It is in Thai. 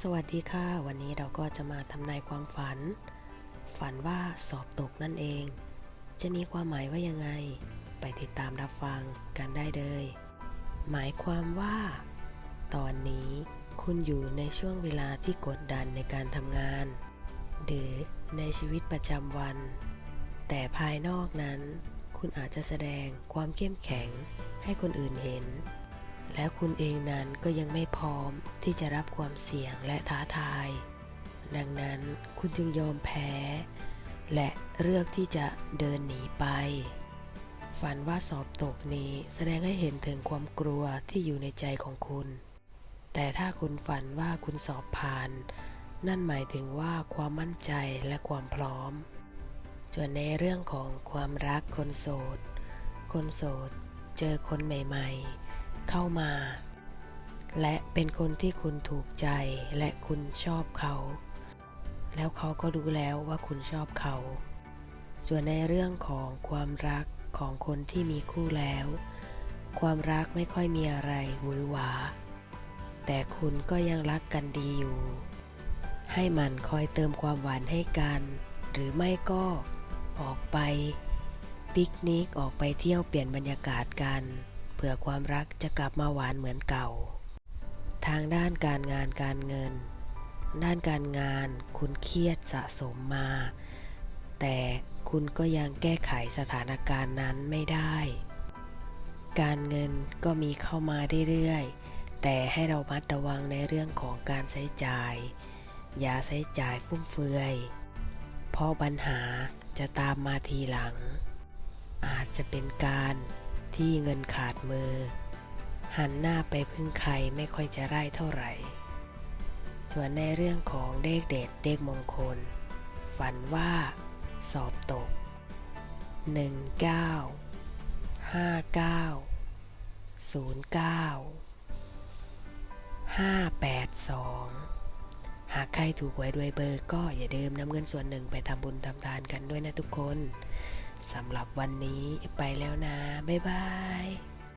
สวัสดีค่ะ วันนี้เราก็จะมาทำนายความฝัน ฝันว่าสอบตกนั่นเอง จะมีความหมายว่ายังไง ไปติดตามรับฟังกันได้เลย หมายความว่า ตอนนี้คุณอยู่ในช่วงเวลาที่กดดันในการทำงาน หรือในชีวิตประจำวัน แต่ภายนอกนั้น คุณอาจจะแสดงความเข้มแข็งให้คนอื่นเห็น และคุณเองนั้นก็ยังไม่พร้อมที่จะรับความเสี่ยงและท้าทาย ดังนั้นคุณจึงยอมแพ้ และเลือกที่จะเดินหนีไป ฝันว่าสอบตกนี้แสดงให้เห็นถึงความกลัวที่อยู่ในใจของคุณ แต่ถ้าคุณฝันว่าคุณสอบผ่าน นั่นหมายถึงว่าความมั่นใจและความพร้อม ส่วนในเรื่องของความรักคนโสด คนโสดเจอคนใหม่ ๆ เข้ามา และเป็นคนที่คุณถูกใจและคุณชอบเขา แล้วเขาก็รู้แล้วว่าคุณชอบเขา ส่วนในเรื่องของความรักของคนที่มีคู่แล้ว ความรักไม่ค่อยมีอะไรหวือหวา แต่คุณก็ยังรักกันดีอยู่ ให้มันคอยเติมความหวานให้กัน หรือไม่ก็ออกไปปิกนิกออกไปเที่ยวเปลี่ยนบรรยากาศกัน ผื่อความรักจะกลับมาหวานเหมือนเก่า ทางด้านการงานการเงิน ด้านการงานคุณเครียดสะสมมา แต่คุณก็ยังแก้ไขสถานการณ์นั้นไม่ได้ การเงินก็มีเข้ามาเรื่อยๆ แต่ให้เรามัดระวังในเรื่องของการใช้จ่าย อย่าใช้จ่ายฟุ่มเฟือยเพราะปัญหาจะตามมาทีหลัง อาจจะเป็นการ ที่เงินขาดมือ หันหน้าไปพึ่งใครไม่ค่อยจะไร้เท่าไหร่ ส่วนในเรื่องของเลขเด็ดเลขมงคล ฝันว่า สอบตก 19 59 09 582 หากใครถูกไว้ด้วยเบอร์ก็อย่าลืมนำเงินส่วนหนึ่งไปทำบุญทำทานกันด้วยนะทุกคน สำหรับวันนี้ไปแล้วนะ บ๊ายบาย